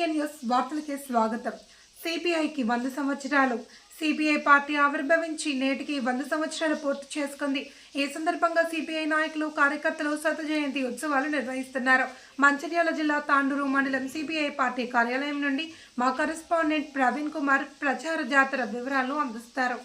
వీకే news వార్తలకి స్వాగతం. సిపిఐకి వంద సంవత్సరాలు. సిపిఐ పార్టీ ఆవిర్భవించి నేటికి వంద సంవత్సరాలు పూర్తి చేసుకుంది. ఈ సందర్భంగా సిపిఐ నాయకులు కార్యకర్తలు శత జయంతి ఉత్సవాలు నిర్వహిస్తున్నారు. మంచిర్యాల జిల్లా తాండూరు మండలం సిపిఐ పార్టీ కార్యాలయం నుండి మా కరెస్పాండెంట్ ప్రవీణ్ కుమార్ ప్రచార జాతర వివరాలను అందిస్తారు.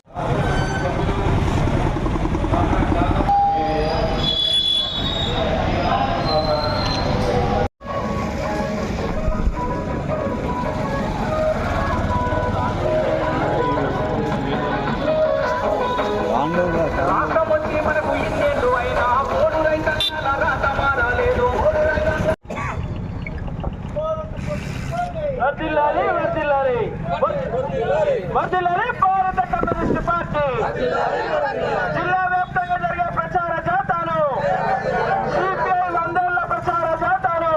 జిల్లా వ్యాప్తంగా జరిగే ప్రచార జాతాను సిపిఐ వందేళ్ళ ప్రచార జాతాను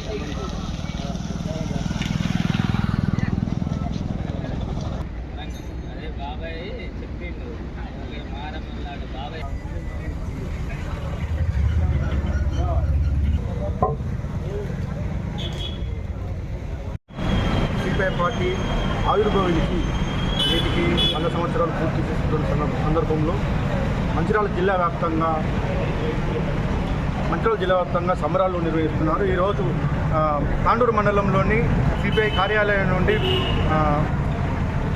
Thank you బాబాయ్ చెప్పిండు అక్కడ మారమన్నాడు బాబాయ్ సిపిఐ పార్టీ ఆవిర్భవించి నేటికి వంద సంవత్సరాలు పూర్తి చేస్తున్న సందర్భంలో మంచిర్యాల జిల్లా వ్యాప్తంగా మంచిర్యాల జిల్లా వ్యాప్తంగా సంబరాలు నిర్వహిస్తున్నారు. ఈరోజు తాండూరు మండలంలోని సిపిఐ కార్యాలయం నుండి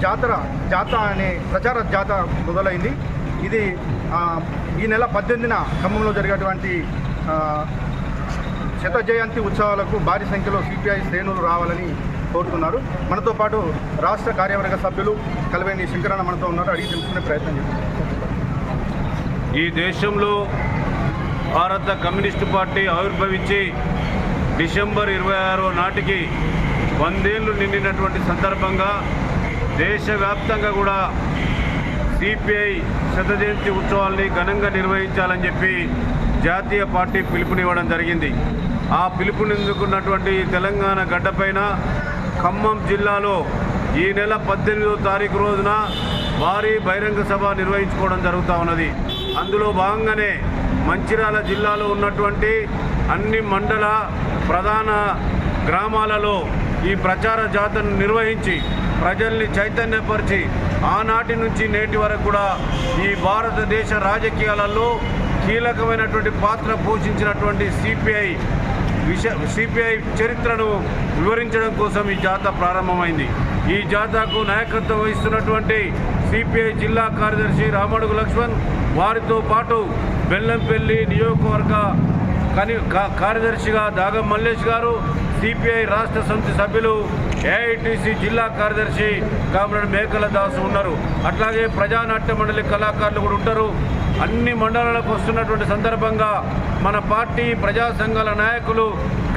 జాతర జాత అనే ప్రచార జాత మొదలైంది. ఇది ఈ నెల పద్దెనిమిదిన ఖమ్మంలో జరిగేటువంటి శత జయంతి ఉత్సవాలకు భారీ సంఖ్యలో సిపిఐ శ్రేణులు రావాలని కోరుతున్నారు. మనతో పాటు రాష్ట్ర కార్యవర్గ సభ్యులు కలవేని శంకరన్న మనతో ఉన్నారు. అడిగి తెలుసుకునే ప్రయత్నం చేస్తారు ఈ దేశంలో భారత కమ్యూనిస్టు పార్టీ ఆవిర్భవించి డిసెంబర్ ఇరవై ఆరో నాటికి వందేళ్ళు నిండినటువంటి సందర్భంగా దేశవ్యాప్తంగా కూడా సిపిఐ శతజయంతి ఉత్సవాల్ని ఘనంగా నిర్వహించాలని చెప్పి జాతీయ పార్టీ పిలుపునివ్వడం జరిగింది. ఆ పిలుపునిందుకున్నటువంటి తెలంగాణ గడ్డపైన ఖమ్మం జిల్లాలో ఈ నెల పద్దెనిమిదో తారీఖు రోజున భారీ బహిరంగ సభ నిర్వహించుకోవడం జరుగుతూ ఉన్నది. అందులో భాగంగానే మంచిర్యాల జిల్లాలో ఉన్నటువంటి అన్ని మండల ప్రధాన గ్రామాలలో ఈ ప్రచార జాతను నిర్వహించి ప్రజల్ని చైతన్యపరిచి ఆనాటి నుంచి నేటి వరకు కూడా ఈ భారతదేశ రాజకీయాలలో కీలకమైనటువంటి పాత్ర పోషించినటువంటి సిపిఐ విష సిపిఐ చరిత్రను వివరించడం కోసం ఈ జాథా ప్రారంభమైంది. ఈ జాతాకు నాయకత్వం వహిస్తున్నటువంటి సిపిఐ జిల్లా కార్యదర్శి రామడుగు లక్ష్మణ్ వారితో పాటు బెల్లంపల్లి నియోజకవర్గ కని కా- కార్యదర్శిగా దాగం మల్లేష్ గారు సిపిఐ రాష్ట్ర సమితి సభ్యులు ఏఐటీసీ జిల్లా కార్యదర్శి కామ్రేడ్ మేకల దాసు ఉన్నారు. అట్లాగే ప్రజానాట్య మండలి కళాకారులు కూడా ఉంటారు. అన్ని మండలాలకు వస్తున్నటువంటి సందర్భంగా మన పార్టీ ప్రజా సంఘాల నాయకులు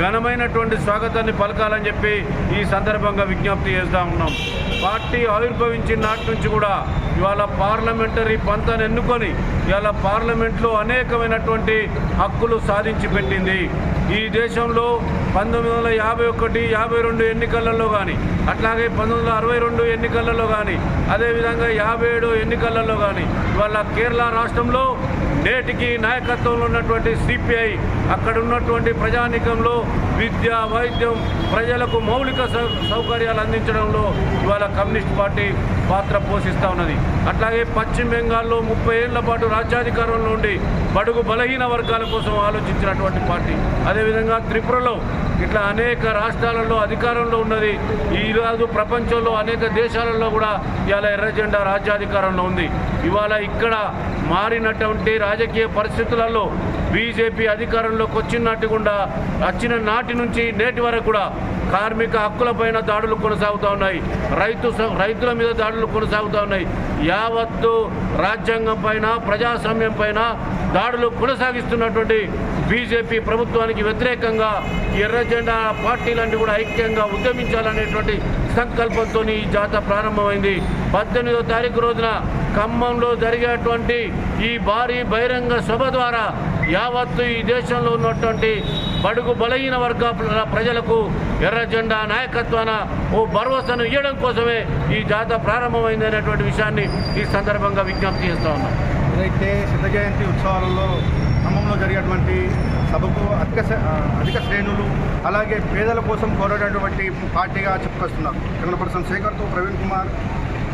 ఘనమైనటువంటి స్వాగతాన్ని పలకాలని చెప్పి ఈ సందర్భంగా విజ్ఞప్తి చేస్తూ ఉన్నాం. పార్టీ ఆవిర్భవించిన నాటి నుంచి కూడా ఇవాళ పార్లమెంటరీ పంతాన్ని ఎన్నుకొని ఇవాళ పార్లమెంట్లో అనేకమైనటువంటి హక్కులు సాధించి పెట్టింది ఈ దేశంలో పంతొమ్మిది వందల యాభై ఒకటి యాభై రెండు ఎన్నికలలో కానీ అట్లాగే పంతొమ్మిది వందల అరవై రెండు ఎన్నికలలో కానీ అదేవిధంగా యాభై ఏడు ఎన్నికలలో కానీ ఇవాళ కేరళ రాష్ట్రంలో నేటికి నాయకత్వంలో ఉన్నటువంటి సిపిఐ అక్కడ ఉన్నటువంటి ప్రజానీకంలో విద్య వైద్యం ప్రజలకు మౌలిక సౌ- సౌకర్యాలు అందించడంలో ఇవాళ కమ్యూనిస్ట్ పార్టీ పాత్ర పోషిస్తూ ఉన్నది. అట్లాగే పశ్చిమ బెంగాల్లో ముప్పై ఏళ్ళ పాటు రాజ్యాధికారంలో ఉండి బడుగు బలహీన వర్గాల కోసం ఆలోచించినటువంటి పార్టీ. అదేవిధంగా త్రిపురలో ఇట్లా అనేక రాష్ట్రాలలో అధికారంలో ఉన్నది. ఈరోజు ప్రపంచంలో అనేక దేశాలలో కూడా ఇవాళ ఎర్ర జెండా రాజ్యాధికారంలో ఉంది. ఇవాళ ఇక్కడ మారినటువంటి రాజకీయ పరిస్థితులలో బీజేపీ అధికారంలోకి వచ్చినట్టు కూడా వచ్చిన నాటి నుంచి నేటి వరకు కూడా కార్మిక హక్కులపైన దాడులు కొనసాగుతూ ఉన్నాయి. రైతు స- రైతుల మీద దాడులు కొనసాగుతూ ఉన్నాయి. యావత్తు రాజ్యాంగం పైన ప్రజాస్వామ్యం పైన దాడులు కొనసాగిస్తున్నటువంటి బీజేపీ ప్రభుత్వానికి వ్యతిరేకంగా ఎర్ర జెండా పార్టీలన్నీ కూడా ఐక్యంగా ఉద్యమించాలనేటువంటి సంకల్పంతో ఈ జాత ప్రారంభమైంది. పద్దెనిమిదో తారీఖు రోజున ఖమ్మంలో జరిగేటువంటి ఈ భారీ బహిరంగ సభ ద్వారా యావత్తు ఈ దేశంలో ఉన్నటువంటి బడుగు బలహీన వర్గ ప్రజలకు ఎర్ర జెండా నాయకత్వాన ఓ భరోసాను ఇవ్వడం కోసమే ఈ జాత ప్రారంభమైంది అనేటువంటి విషయాన్ని ఈ సందర్భంగా విజ్ఞప్తి చేస్తా ఉన్నాం. ఏదైతే సిద్ధ జయంతి ఉత్సవాలలో ఖమ్మంలో జరిగేటువంటి సభకు అధిక అధిక శ్రేణులు అలాగే పేదల కోసం కోరేటటువంటి పార్టీగా చెప్పుకొస్తున్నారు. కెమెరా పర్సన్ శేఖర్తో ప్రవీణ్ కుమార్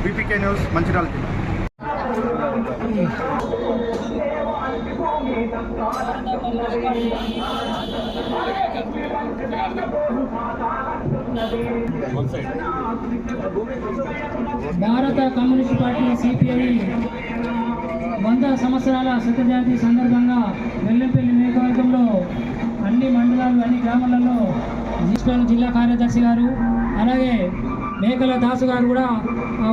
బీపీకే న్యూస్ మంచిర్యాల జిల్లా. భారత కమ్యూనిస్ట్ పార్టీ సిపిఐ వంద సంవత్సరాల శత సందర్భంగా వెల్లంపల్లి నియోజకవర్గంలో అన్ని మండలాలు అన్ని గ్రామాలలో ఈస్టర్న్ జిల్లా కార్యదర్శి గారు అలాగే మేకల దాసు గారు కూడా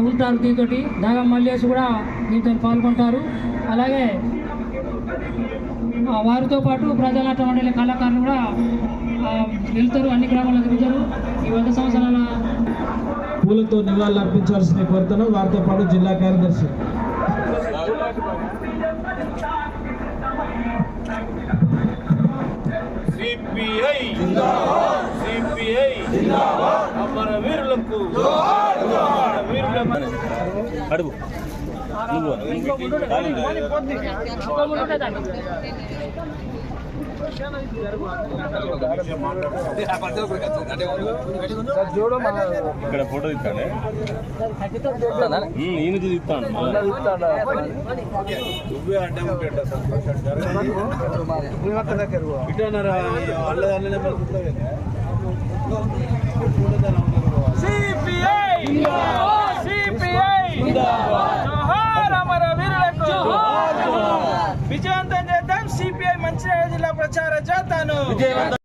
ఉంటారు దీంతోటి దాగా మల్లేష్ కూడా దీంతో పాల్గొంటారు. అలాగే వారితో పాటు ప్రజానాట్య మండలి కళాకారులు కూడా వెళ్తారు అన్ని గ్రామాలకు తిరుగుతారు ఈ వంద సంవత్సరాల పూలతో నివాళులు అర్పించాల్సిన కోరుతాను వారితో పాటు జిల్లా కార్యదర్శి సిపిఐ సిపిఐ అమర వీరులకు వీరులకు అడుగు ఇక్కడ ఫోటో తీస్తానే? ఈయన తీస్తాను నువ్వే అడ్డం ఉంటాడు 이제 네. 만다